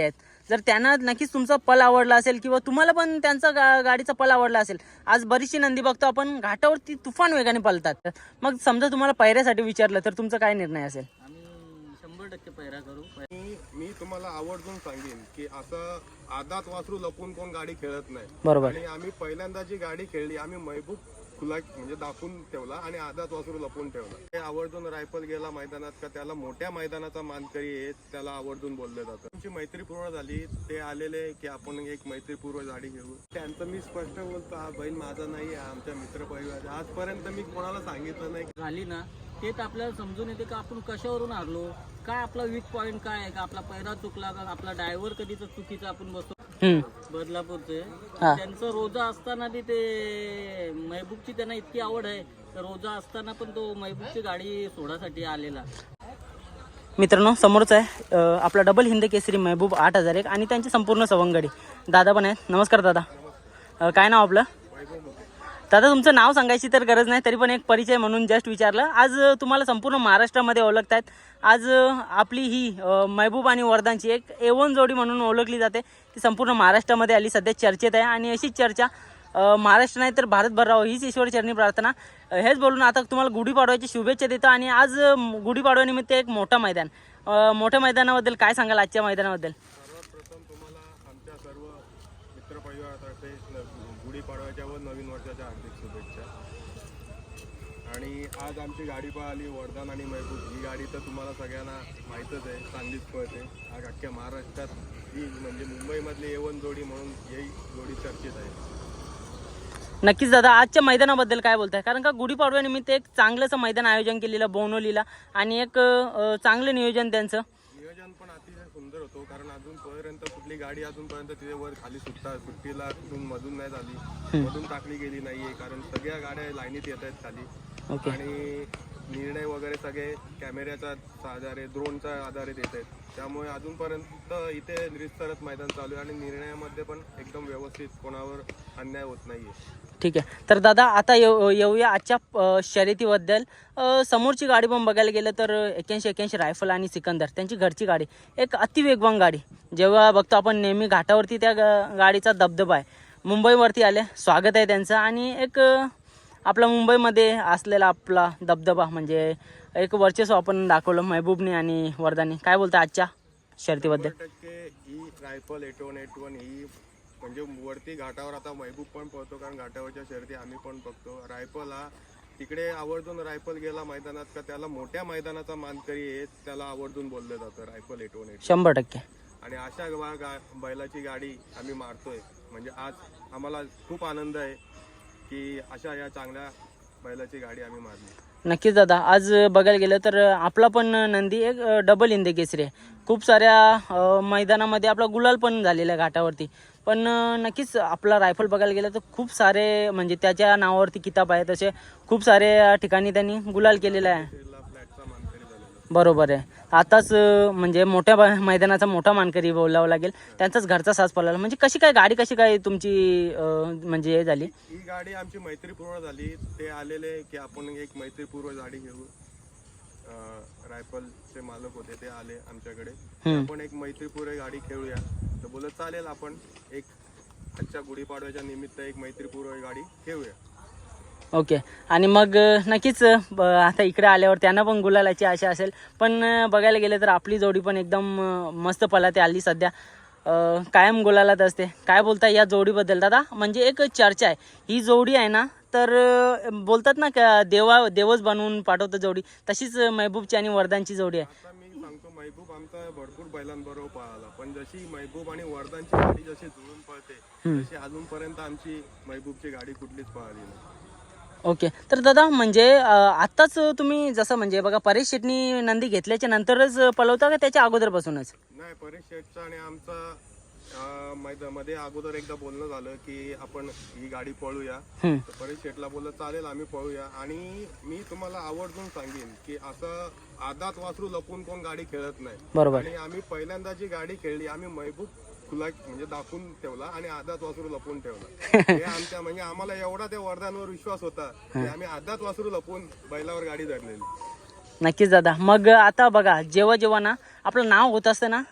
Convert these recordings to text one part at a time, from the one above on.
आहेत. जर त्यांना नक्कीच तुमचा पल आवडला असेल किंवा तुम्हाला पण त्यांचा गा गाडीचा पल आवडला असेल आज बरीचशी नंदी बघतो आपण घाटावरती तुफान वेगाने पलतात. मग समजा तुम्हाला पायऱ्यासाठी विचारलं तर तुमचा काय निर्णय असेल? आम्ही शंभर टक्के पैरा करू. मी मी तुम्हाला आवर्जून सांगेन की असं आदात वासरू लपून कोण गाडी खेळत नाही. बरोबर. आणि आम्ही पहिल्यांदा जी गाडी खेळली आम्ही महबूब खुला म्हणजे दाखवून ठेवला आणि आधाच वासरू लपून ठेवला. ते आवर्जून रायफल गेला मैदानात का त्याला मोठ्या मैदानाचा मानकरी आहे त्याला आवर्जून बोललं जातं. तुमची मैत्रीपूर्ण झाली ते आलेले की आपण एक मैत्रीपूर्व गाडी घेऊ. त्यांचं मी स्पष्ट बोलतो हा बहीण माझा नाही हा आमच्या मित्र परिवार आजपर्यंत मी कोणाला सांगितलं नाही. झाली ना तेच आपल्याला समजून येते का आपण कशावरून हारलो? काय आपला वीक पॉईंट काय आहे? का आपला पैरा चुकला का आपला ड्रायव्हर कधीच चुकीचा आपण बसतो? हम्म. बदलापूरचे. हा. त्यांचं रोजा असताना बी ते महबूबची त्यांना इतकी आवड आहे. तर रोजा असताना पण तो महबूबची गाडी सोडासाठी आलेला. मित्रांनो समोरच आहे अं, आपला डबल हिंद केसरी महबूब आठ हजार एक आणि त्यांची संपूर्ण सवंगडी. दादा पण आहेत. नमस्कार दादा. अं, काय नाव आपलं? दादा तुमचं नाव सांगायची तर गरज नाही तरी पण एक परिचय म्हणून जस्ट विचारलं. आज अं, तुम्हाला संपूर्ण महाराष्ट्रामध्ये ओळखतायत. आज अं, आपली ही अं, महबूब आणि वरदानची एक एवन जोडी म्हणून ओळखली जाते. ती संपूर्ण महाराष्ट्रामध्ये आली. सध्या चर्चेत आहे आणि अशीच चर्चा महाराष्ट्र नाही तर भारतभर राहो हीच ईश्वर चरणी प्रार्थना. हेच बोलून आता तुम्हाला गुढीपाडव्याची शुभेच्छा देतो आणि आज गुढीपाडव्यानिमित्त एक मोठं मैदान. मोठ्या मैदानाबद्दल काय सांगाल? आजच्या मैदानाबद्दल सर्वप्रथम तुम्हाला आमच्या सर्व मित्रपरिवारातर्फे न- गुढीपाडव्याच्या व नवीन वर्षाच्या हार्दिक शुभेच्छा आणि आज आमची गाडी पळाली वरदान आणि महबूब. ही गाडी तर तुम्हाला सगळ्यांना माहीतच आहे चांगलीच पळते. आज अख्ख्या महाराष्ट्रात ही म्हणजे मुंबईमधली एवन जोडी म्हणून ही जोडी चर्चेत आहे. नक्कीच दादा आजच्या मैदानाबद्दल काय बोलताय? कारण का गुढीपाडव्यानिमित्त एक चांगलंसं मैदान आयोजन केलेलं बोनवलीला आणि एक अं, चांगलं नियोजन त्यांचं. नियोजन पण अतिशय सुंदर होतो कारण अजूनपर्यंत कुठली गाडी अजूनपर्यंत तिथे वर खाली सुट्टा सुट्टीला कुठून मधून नाही झाली. मधून टाकली गेली नाहीये कारण सगळ्या गाड्या लाईनीत येत आहेत खाली. ओके. आणि निर्णय वगैरे सगळे कॅमेऱ्याच्या आधारे ड्रोनच्या आधारे येत आहेत. त्यामुळे अजूनपर्यंत इथे निस्तरच मैदान चालू आहे आणि निर्णयामध्ये पण एकदम व्यवस्थित कोणावर अन्याय होत नाहीये. ठीक आहे. तर दादा आता येऊ येऊया आजच्या शर्यतीबद्दल. समोरची गाडी पण बघायला गेलं तर एक्याऐंशी एक्याऐंशी रायफल आणि सिकंदर त्यांची घरची गाडी. एक अतिवेगवान गाडी. जेव्हा बघतो आपण नेहमी घाटावरती त्या गाडीचा दबदबा आहे. मुंबईवरती आले. स्वागत आहे त्यांचं. आणि एक आपला मुंबईमध्ये असलेला आपला दबदबा म्हणजे एक वर्चस्व आपण दाखवलं महबूबने आणि वरदानी काय बोलता आजच्या टक्के ही rifle eight one eight one ही म्हणजे वरती घाटावर आता महबूब पण पळतो कारण घाटावरच्या शर्यती आम्ही पण बघतो. रायफल हा तिकडे आवर्जून रायफल गेला मैदानात का त्याला मोठ्या मैदानाचा मानकरी आहे त्याला आवर्जून बोललं जातं रायफल एट वन एट शंभर टक्के. आणि अशा गा- बैलाची गाडी आम्ही मारतोय. म्हणजे आज आम्हाला खूप आनंद आहे. की अशा या चांगल्या बैलाची गाडी आम्ही मारली. नक्कीच दादा आज बघायला गेलं तर आपला पण नंदी एक डबल हिंदी केसरी आहे. खूप साऱ्या मैदानामध्ये आपला गुलाल पण झालेला आहे घाटावरती. पण नक्कीच आपला रायफल बघायला गेलं तर खूप सारे म्हणजे त्याच्या नावावरती किताब आहे तसे खूप सारे ठिकाणी त्यांनी गुलाल केलेला आहे. बरोबर आहे. आताच म्हणजे मोठ्या मैदानाचा मोठा मानकरी बोलावं लागेल. त्यांचाच घरचा साज पडला म्हणजे कशी काय गाडी कशी काय तुमची म्हणजे हे झाली? ही गाडी आमची मैत्रीपूर्ण झाली. ते आलेले की आपण एक मैत्रीपूर्व गाडी घेऊ. रायफलचे मालक होते ते आले आमच्याकडे. आपण एक मैत्रीपूर्व गाडी खेळूया. तर बोलत चालेल आपण एक आजच्या गुढीपाडव्याच्या निमित्त एक मैत्रीपूर्व गाडी खेळूया. ओके. आणि मग नक्कीच आता इकडे आल्यावर त्यांना पण गुलालाची आशा असेल. पण बघायला गेलं तर आपली जोडी पण एकदम मस्त पलाते आली सध्या. कायम गुलालात असते. काय बोलता या जोडीबद्दल? दादा म्हणजे एक चर्चा आहे. ही जोडी आहे ना तर बोलतात ना का देवा देवच बनवून पाठवतं जोडी. तशीच महबूबची आणि वरदानची जोडी आहे. महबूब आमचा भरपूर बैलांबरोबर पळाला. पण जशी महबूब आणि वरदानची गाडी जशी जुळून पळते. तशी अजूनपर्यंत आमची महबूबची गाडी कुठलीच पळाली नाही. ओके. तर दादा म्हणजे आत्ताच तुम्ही जसं म्हणजे बघा परेश शेटनी नंदी घेतल्याच्या नंतरच पलवता का त्याच्या अगोदरपासूनच? नाही परेश शेठचा आणि आमचा अं, मैदा- मध्ये अगोदर एकदा बोलणं झालं की आपण ही गाडी पळूया. तर परेश शेठला बोललं चालेल आम्ही पळूया. आणि मी तुम्हाला आवर्जून सांगेन की असं आदात वासरू लपून कोण गाडी खेळत नाही. बरोबर. आणि आम्ही पहिल्यांदा जी गाडी खेळली आम्ही महबूब खुला म्हणजे दाखवून ठेवला आणि आदात वासरू लपून ठेवला. हे आमच्या म्हणजे आम्हाला एवढा त्या वरदानवर विश्वास होता की आम्ही आदात वासरू लपून बैलावर गाडी धरलेली. नक्कीच दादा. मग आता बघा जेव्हा जेव्हा ना आपलं नाव होत असतं ना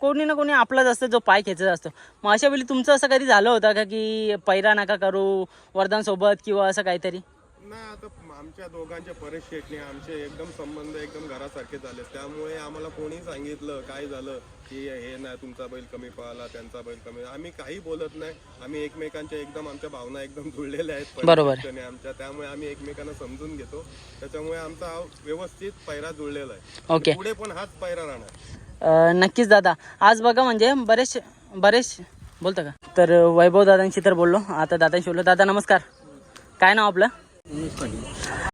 कोणी ना कोणी आपलाच असतं जो पाय खेचत असतो. मग अशा वेळी तुमचं असं कधी झालं होतं का की पैरा नका करू वरदान सोबत किंवा असं काहीतरी? नाही आता आमच्या दोघांच्या शेटणे आमचे एकदम संबंध एकदम घरासारखे झाले त्यामुळे आम्हाला कोणी सांगितलं काय झालं की हे नाही तुमचा बैल कमी पळाला त्यांचा बैल कमी आम्ही काही बोलत नाही. आम्ही एकमेकांच्या एकदम आमच्या भावना एकदम जुळलेल्या आहेत. बरोबर. आमच्या. त्यामुळे आम्ही एकमेकांना समजून घेतो. त्याच्यामुळे आमचा हा व्यवस्थित पैरा जुळलेला आहे. ओके. पुढे पण हाच पैरा राहणार. अ, नक्कीच दादा. आज बघा म्हणजे बरेच बरेच बोलता का? तर वैभव दादांशी तर बोललो. आता दादांशी बोललो. दादा नमस्कार. काय नाव आपलं?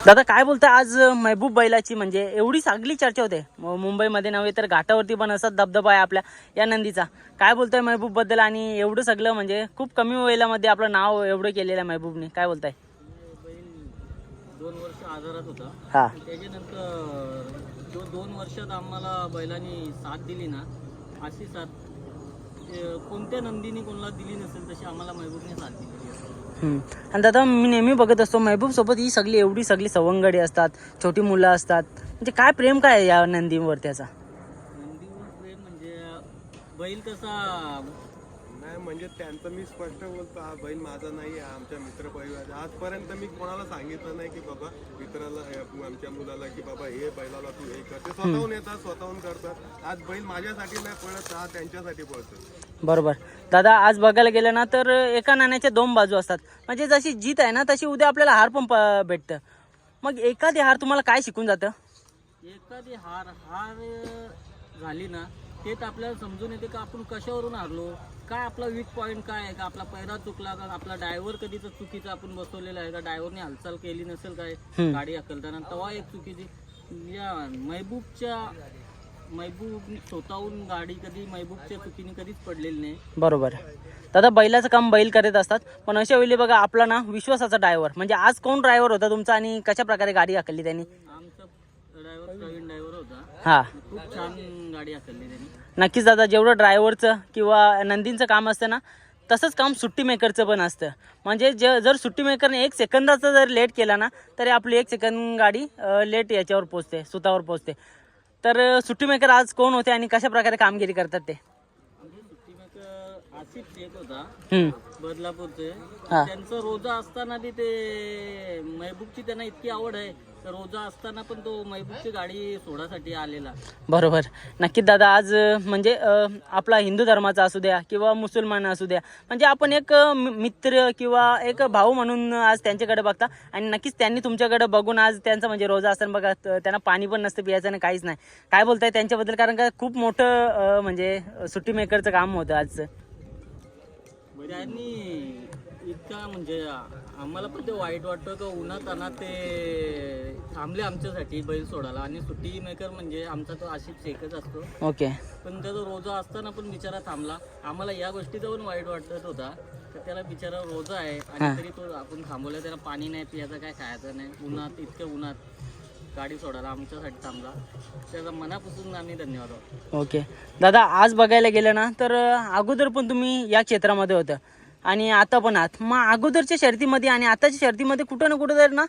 दादा काय बोलता आज महबूब बैलाची म्हणजे एवढी सगळी चर्चा होते. मुंबईमध्ये नव्हे तर घाटावरती पण असा दबदबा आहे आपल्या या नंदीचा. काय बोलताय महबूबबद्दल? आणि एवढं सगळं म्हणजे खूप कमी वेळेमध्ये आपलं नाव एवढं केलेलं आहे महबूबने. काय बोलताय? दोन वर्ष आजारात होता हा. त्याच्यानंतर जो दोन वर्षात आम्हाला बैलांनी साथ दिली ना अशी साथ कोणत्या नंदीने कोणाला दिली नसेल तशी आम्हाला महबूबने साथ दिली आणि दादा मी नेहमी बघत असतो महबूब सोबत ही सगळी एवढी सगळी सवंगडी असतात छोटी मुलं असतात. म्हणजे काय प्रेम काय आहे या नंदीवर त्याचा? प्रेम म्हणजे बैल कसा? नाही म्हणजे त्यांचं मी स्पष्ट बोलतो हा बैल माझा नाही हा आमच्या मित्र परिवार आजपर्यंत मी कोणाला सांगितलं नाही की बाबा मित्राला आमच्या मुलाला की बाबा हे बैलाला तू हे कर. ते स्वतःहून येतात स्वतःहून करतात. आज बैल माझ्यासाठी नाही पळत हा त्यांच्यासाठी पळतो. बरोबर. दादा आज बघायला गेलं ना तर एका नाण्याच्या दोन बाजू असतात. म्हणजे जशी जीत आहे ना तशी उद्या आपल्याला हार पण भेटतं. मग एखादी हार तुम्हाला काय शिकून जातं? एखादी हार हार झाली ना तेच आपल्याला समजून येते का आपण कशावरून हारलो? काय आपला वीक पॉईंट काय आहे? का आपला पैरा चुकला का? आपला ड्रायव्हर कधीच चुकीचा आपण बसवलेला आहे? का ड्रायव्हरने हालचाल केली नसेल काय. गाडी हकलताना तेव्हा एक चुकीची या महबूबच्या महबूब स्वतःहून गाडी कधी महबूबच्या चुकीने कधीच पडलेली नाही. बरोबर. दादा बैलाचं काम बैल करत असतात. पण अशा वेळी बघा आपला ना विश्वासाचा ड्रायव्हर म्हणजे आज कोण ड्रायव्हर होता तुमचा आणि कशा प्रकारे गाडी हाकलली त्यांनी? आमचा ड्रायव्हर प्रवीण ड्रायव्हर होता. हा. खूप छान गाडी हाकलली त्यांनी. नक्कीच दादा जेवढं ड्रायव्हरचं किंवा नंदींचं काम असतं ना तसंच काम सुट्टी मेकरचं पण असतं. म्हणजे ज जर सुट्टी मेकरने एक सेकंदाचा जर लेट केला ना तरी आपली एक सेकंद गाडी लेट याच्यावर पोचते सुतावर पोचते तर सुट्टी मेकर आज कोण होते आणि कशा प्रकारे कामगिरी करतात ते? आसिफ शेख होता. बदलापूरचे. हा. त्यांचं रोजा असताना बी ते महबूबची त्यांना इतकी आवड आहे. तर रोजा असताना पण तो महबूबची गाडी सोडासाठी आलेला. बरोबर. नक्कीच दादा आज अ, म्हणजे अ, आपला हिंदू धर्माचा असू द्या किंवा मुसलमान असू द्या म्हणजे आपण एक अ, मि- मित्र किंवा एक भाऊ म्हणून आज त्यांच्याकडे बघता आणि नक्कीच त्यांनी तुमच्याकडे बघून आज त्यांचं म्हणजे रोजा असताना बघा त- त्यांना पाणी पण नसतं पियाचं आणि काहीच नाही. काय बोलताय त्यांच्याबद्दल? कारण का खूप मोठं अ, म्हणजे सुट्टी मेकरचं काम होतं आजचं. त्यांनी इतका म्हणजे आम्हाला पण ते वाईट वाटतं का उन्हात अनात ते थांबले आमच्यासाठी बैल सोडायला. आणि सुट्टी मेकर म्हणजे आमचा तो आशिफ शेखच असतो. ओके. पण त्याचा रोजा असताना पण बिचारा थांबला. आम्हाला या गोष्टीचा पण वाईट वाटत होता. तर त्याला बिचारा रोजा आहे. आणि तरी तो आपण थांबवला त्याला पाणी नाही पियाचं काय खायचं नाही. उन्हात इतक्या उन्हात. गाडी सोडायला आमच्यासाठी थांबला. त्याचा मनापासून आम्ही धन्यवाद आहोत. ओके. दादा आज बघायला गेलं ना तर अगोदर पण तुम्ही या क्षेत्रामध्ये होतं. आणि आता पण आहात. मग अगोदरच्या शर्तीमध्ये आणि आताच्या शर्तीमध्ये कुठं ना कुठं तर ना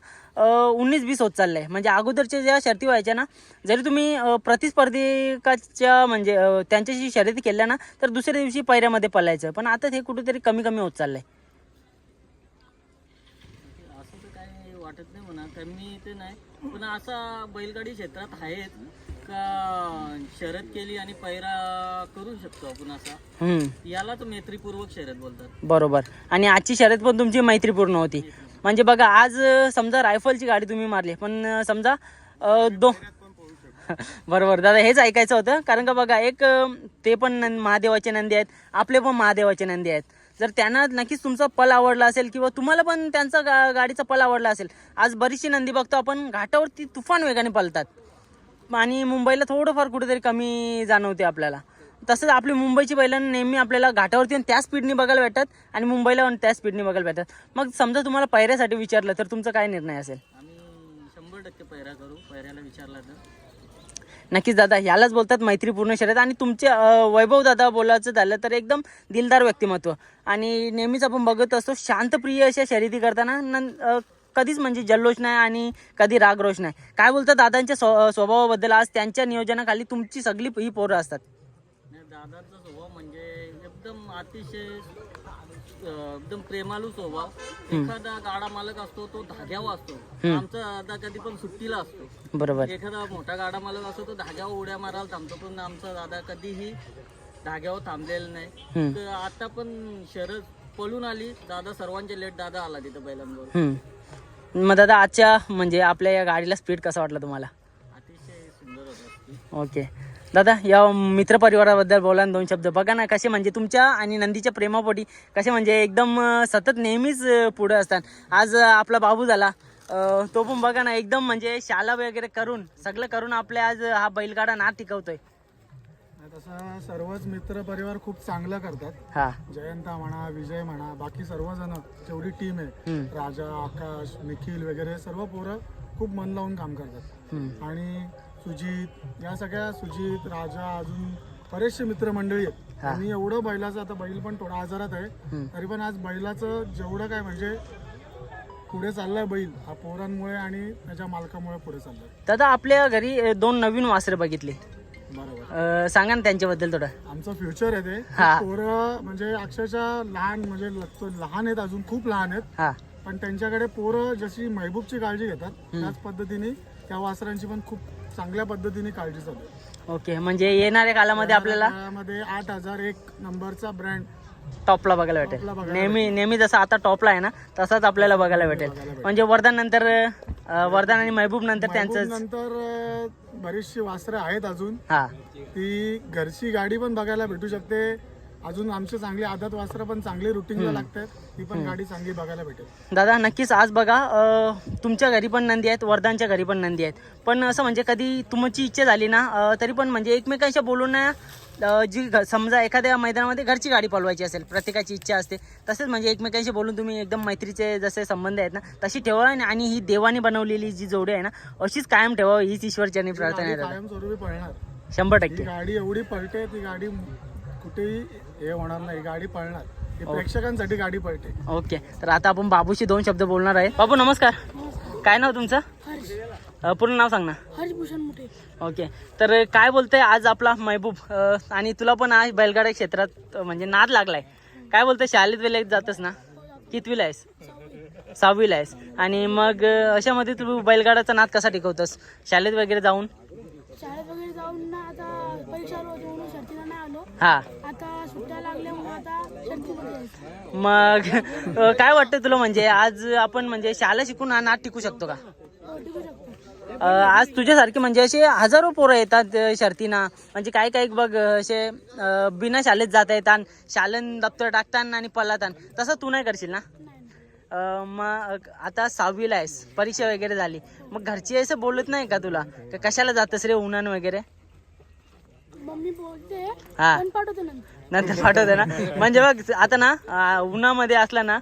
उन्नीस बीस होत चाललंय. म्हणजे अगोदरच्या ज्या शर्ती व्हायच्या ना जरी तुम्ही प्रतिस्पर्धिकाच्या म्हणजे त्यांच्याशी शर्यती केल्या ना तर दुसऱ्या दिवशी पैऱ्यामध्ये पलायचं. पण आता ते कुठेतरी कमी कमी होत चाललंय. असं तर काही वाटत नाही म्हणा. कमी ते नाही. पण असा बैलगाडी क्षेत्रात आहेत का शर्यत केली आणि पैरा करू शकतो आपण असा. यालाच मैत्रीपूर्वक शर्यत बोलतात. बरोबर. आणि आजची शर्यत पण तुमची मैत्रीपूर्ण होती. म्हणजे बघा आज समजा रायफलची गाडी तुम्ही मारली पण समजा दो बरोबर. दादा हेच ऐकायचं होतं. कारण का बघा एक ते पण महादेवाचे नंदी आहेत. आपले पण महादेवाचे नंदी आहेत. जर त्यांना नक्कीच तुमचा पल आवडला असेल किंवा तुम्हाला पण त्यांचा गा गाडीचा पल आवडला असेल आज बरीचशी नंदी बघतो आपण घाटावरती तुफान वेगाने पलतात. आणि मुंबईला थोडंफार कुठेतरी कमी जाणवते आपल्याला. तसंच आपली मुंबईची बैलांना नेहमी आपल्याला घाटावरती त्या स्पीडने बघायला भेटतात आणि मुंबईला पण त्या स्पीडने बघायला भेटतात. मग समजा तुम्हाला पैऱ्यासाठी विचारलं तर तुमचा काय निर्णय असेल? आम्ही शंभर टक्के पैरा करू पैऱ्याला विचारला तर. नक्कीच दादा यालाच बोलतात मैत्रीपूर्ण शर्यत आणि तुमचे वैभव दादा बोलायचं झालं तर एकदम दिलदार व्यक्तिमत्व. आणि नेहमीच आपण बघत असतो शांतप्रिय अशा शर्यती करताना न कधीच म्हणजे जल्लोष नाही आणि कधी रागरोष नाही. काय बोलतात दादांच्या स्व स्वभावाबद्दल? आज त्यांच्या नियोजनाखाली तुमची सगळी ही पोरं असतात. दादाचा दादांचा स्वभाव म्हणजे एकदम अतिशय एकदम प्रेमाळू स्वभाव एखादा गाडा मालक असतो तो धाग्यावर असतो. आमचा दादा कधी पण सुट्टीला असतो. बरोबर. एखादा मोठा गाडा मालक असतो तो धाग्यावर उड्या मारायला थांबतो पण आमचा दादा कधीही धाग्यावर थांबलेला नाही. तर आता पण शरद पळून आली. दादा सर्वांचे लेट दादा आला तिथं हम्म. मग दादा आजच्या म्हणजे आपल्या या गाडीला स्पीड कसा वाटला तुम्हाला? अतिशय सुंदर होता. ओके दादा या मित्रपरिवाराबद्दल बोला दोन शब्द. बघा ना कसे म्हणजे तुमच्या आणि नंदीच्या प्रेमापोटी कसे म्हणजे एकदम सतत नेहमीच पुढे असतात. आज आपला बाबू झाला. तो पण बघा ना एकदम म्हणजे शाला वगैरे करून सगळं करून आपल्या आज हा बैलगाडा ना टिकवतोय. तसं सर्वच मित्र परिवार खूप चांगलं करतात. हा. जयंता म्हणा विजय म्हणा बाकी सर्वजण जेवढी टीम आहे. राजा आकाश निखिल वगैरे सर्व पोरं खूप मन लावून काम करतात. आणि सुजित या सगळ्या सुजित राजा अजून बरेचसे मित्रमंडळी आहेत. हा. आणि एवढं बैलाचं आता बैल पण थोडा आजारात आहे. तरी पण आज बैलाचं जेवढं काय म्हणजे पुढे चाललाय बैल हा पोरांमुळे आणि त्याच्या मालकामुळे पुढे चाललाय. दादा आपल्या घरी अं, दोन नवीन वासरे बघितले. बरोबर. अं, सांगा ना त्यांच्याबद्दल थोडं. आमचं फ्युचर आहे ते. हा. पोरं म्हणजे अक्षरशः लहान म्हणजे ल- लहान आहेत अजून खूप लहान आहेत. हा. पण त्यांच्याकडे पोरं जशी महबूबची काळजी घेतात त्याच पद्धतीने त्या वासरांची पण खूप चांगल्या पद्धतीने काळजी चालू. ओके म्हणजे येणाऱ्या कालामध्ये आपल्याला त्यामध्ये आठ हजार एक नंबरचा ब्रँड टॉपला बघायला भेटेल. बघायला नेहमी नेहमी जसं आता टॉपला आहे ना तसाच आपल्याला बघायला भेटेल. म्हणजे वरदान नंतर वरदान आणि महबूब नंतर त्यांचं नंतर अं, बरीचशी वासरं आहेत अजून. हा. ती घरची गाडी पण बघायला भेटू शकते. अजून आमचे चांगली आदत वासरं पण चांगली रुटीनला लागतात ती पण गाडी चांगली बघायला भेटेल. दादा नक्कीच आज बघा अं, तुमच्या घरी पण नंदी आहेत वरदानच्या घरी पण नंदी आहेत. पण असं म्हणजे कधी तुमची इच्छा झाली ना अं, तरी पण म्हणजे एकमेकांशी बोलून ना अं, जी घ- समजा एखाद्या मैदानामध्ये घरची गाडी पळवायची असेल प्रत्येकाची इच्छा असते तसेच म्हणजे एकमेकांशी बोलून तुम्ही एकदम मैत्रीचे जसे संबंध आहेत ना तशी ठेवा आणि- आणि ही देवाने बनवलेली जी जोडी आहे ना अशीच कायम ठेवा हीच ईश्वरचरणी प्रार्थना आहे दादा. कायमस्वरूपी पळणार. शंभर ही टक्के गाडी एवढी पळते ती गाडी कुठेही हे होणार नाही गाडी पळणार. ही प्रेक्षकांसाठी गाडी पळते. ओके. तर आता आपण बाबूशी दोन शब्द बोलणार आहे. बाबू नमस्कार. काय नाव तुमचं? अं, पूर्ण नाव सांग ना. हरिभूषण मोठे. ओके. तर काय बोलतंय आज आपला महबूब? अं, आणि तुला पण आज बैलगाडा क्षेत्रात अं, म्हणजे नाद लागलाय. काय बोलतंय? शाळेत वेळेत जातस ना? कितवीला आहेस? सहावीला आहेस. आणि मग अं, अशामध्ये तू बैलगाडाचा नाद कसा टिकवतोस? शाळेत वगैरे जाऊन? शाळेत वगैरे जाऊन ना आता परीक्षा होती म्हणून हा. आता सुट्ट्या शर्तीमध्ये. मग अं, काय वाटतं तुला म्हणजे? आज आपण म्हणजे शाळा शिकून हा नाद टिकू शकतो का? हो, टिकू शकतो. अं, आज तुझ्यासारखे म्हणजे असे हजारो पोरं येतात अं, शर्तीना. म्हणजे काही काही बघ असे अं, बिना शाळेत जाता येतात शालन दप्तर टाकतान आणि पळतान तसं तू नाही करशील ना? नाही नाही. अं, मग आता सहावीला आहेस परीक्षा वगैरे झाली. मग घरची असं बोलत नाही का तुला? का कशाला जातस रे उन्हान वगैरे? मम्मी बोलते हा. पण पाठवते नंतर. नंतर पाठवते ना? म्हणजे बघ आता ना उन्हामध्ये असला ना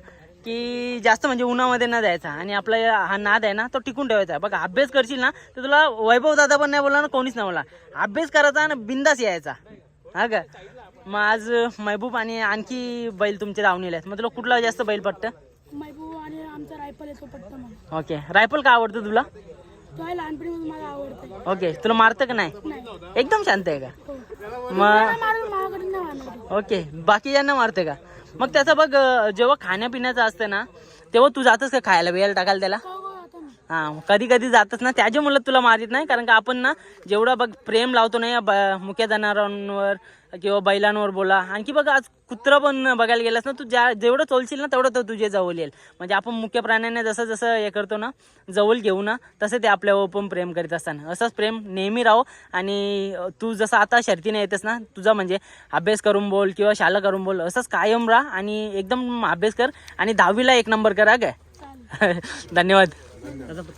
की जास्त म्हणजे उन्हामध्ये न जायचा आणि आपला या- हा नाद आहे ना तो टिकून ठेवायचा. बघ अभ्यास करशील ना तर तुला वैभव दादा पण नाही बोलला ना कोणीच नाही बोला अभ्यास करायचा आणि बिंदास यायचा. हा का? मग आज महबूब आणि आणखी बैल तुमचे धावणीला आहेत. मग तुला कुठला जास्त बैल पटतं? महबूब आणि आमचा रायफल येतो पटतं मला. ओके. रायफल का आवडतं तुला? तो आहे लहानपणीपासून मला आवडते. ओके. तुला मारतं का नाही? नाही. एकदम शांत आहे का? मग ओके बाकी ज्यांना मारते का? मग त्याचं बघ जेव्हा खाण्यापिण्याचं असतं ना तेव्हा तू जातस का खायला? वेळ टाकायला त्याला? हो कधी कधी जातच ना. त्याच्या मुलं तुला मारित नाही कारण का आपण ना जेवढं बघ प्रेम लावतो ना या ब- मुक्या जनावरांवर किंवा बैलांवर बोला. आणखी बघ आज कुत्रा पण बघायला गेलास ना तू ज्या जेवढं चोलशील ना तेवढं तो तुझे जवळ येईल. म्हणजे आपण मुख्य प्राण्यांना जसं जसं हे करतो ना जवळ घेऊ ना तसं ते आपल्यावर पण प्रेम करीत असताना. असंच प्रेम नेहमी राहो. आणि तू जसं आता शर्तीने येतेस ना तुझा म्हणजे अभ्यास करून बोल किंवा शाळा करून बोल असंच कायम राहा आणि एकदम अभ्यास कर. आणि दहावीला एक नंबर करा काय? चालेल. धन्यवाद